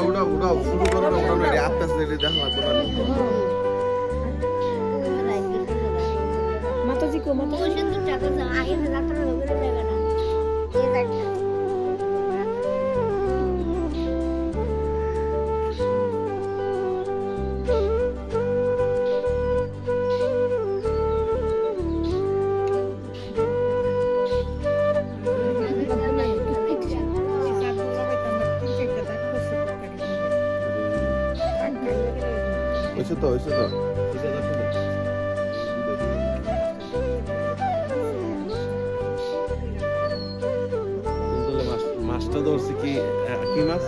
উড়া উড়া উড়া শুরু করো না উড়ানো এটা আস্তে আস্তে এটা দেখা লাগবে না মাতাজি কো মাতাজি হয়েছে তো হয়েছে তো মাছটা ধরছে কি কি মাছ।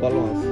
ভালো মাছ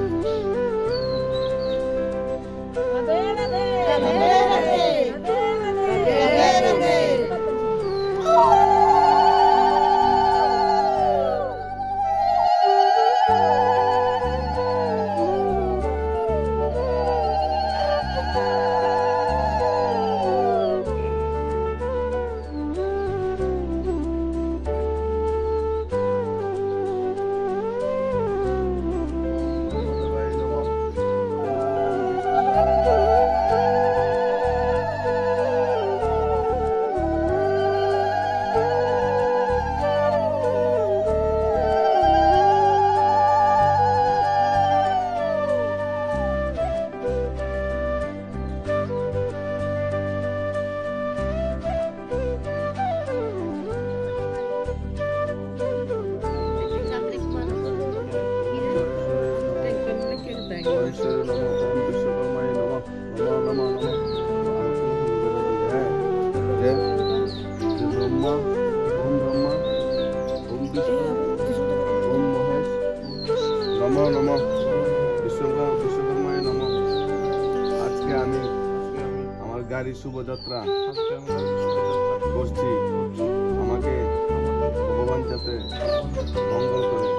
যে যে ব্রহ্মা, ওম ব্রহ্মা, ওম বিষ্ণু, ওম মহেশ, নমঃ নমঃ, বিশ্বকর্মা বিশ্বকর্মায় নমঃ। আজকে আমি আমার গাড়ি শুভযাত্রা করছি। আমাকে ভগবান যাতে মঙ্গল করে।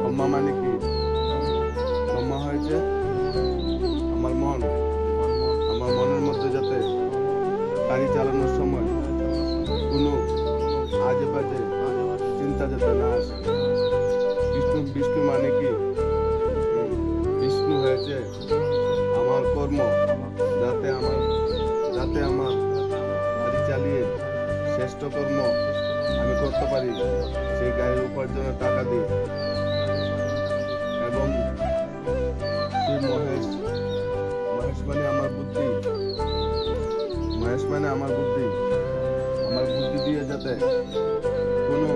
ব্রহ্মা মানে কি আজে চিন্তা যাতে না আসে বিষ্ণু বিষ্ণু মানে কি? বিষ্ণু হয়েছে আমার কর্ম, যাতে আমার যাতে আমার গাড়ি চালিয়ে শ্রেষ্ঠ কর্ম আমি করতে পারি, সেই গাড়ির উপার্জনের টাকা দিয়ে। এবং শ্রী মহেশ মহেশ মানে আমার বুদ্ধি। মহেশ মানে আমার বুদ্ধি। আমার বুদ্ধি দিয়ে যাতে কোনো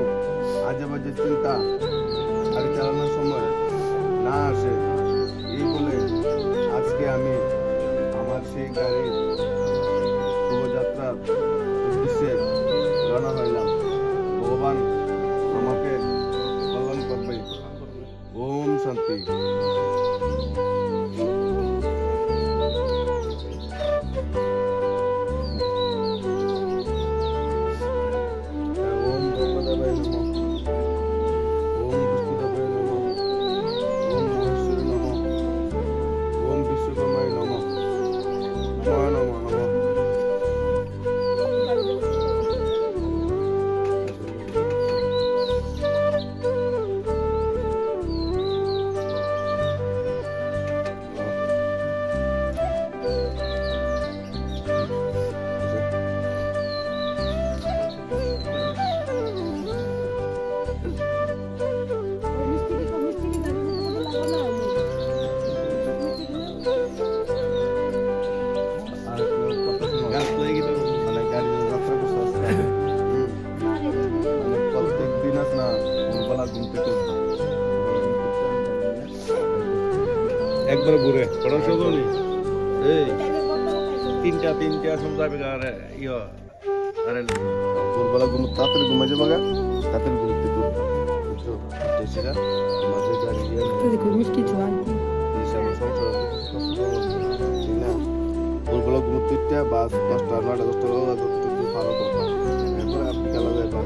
আজে বাজে চিন্তা গাড়ি চালানোর সময় না আসে, এই বলে আজকে আমি আমার সেই গাড়ির শুভযাত্রার উদ্দেশ্যে রওনা হইলাম। ভগবান আমাকে কল্যাণ করবে ওম শান্তি। একবার ঘুরে পড়াশো করি এই তিনটা তিনটা সময় যাবে আর ইয়ে। আরে ভোরবেলা ঘুম তাড়াতাড়ি ঘুমে যাব গা। তাড়াতাড়ি উঠবা। বুঝছ? টেস্টিরা, মাঝে গাড়ি জোয়ান? ভোরবেলা উঠতে বাস দশটা নয়টা দশটা ভালো করবা এরপরে আপনি খেলা যাইবা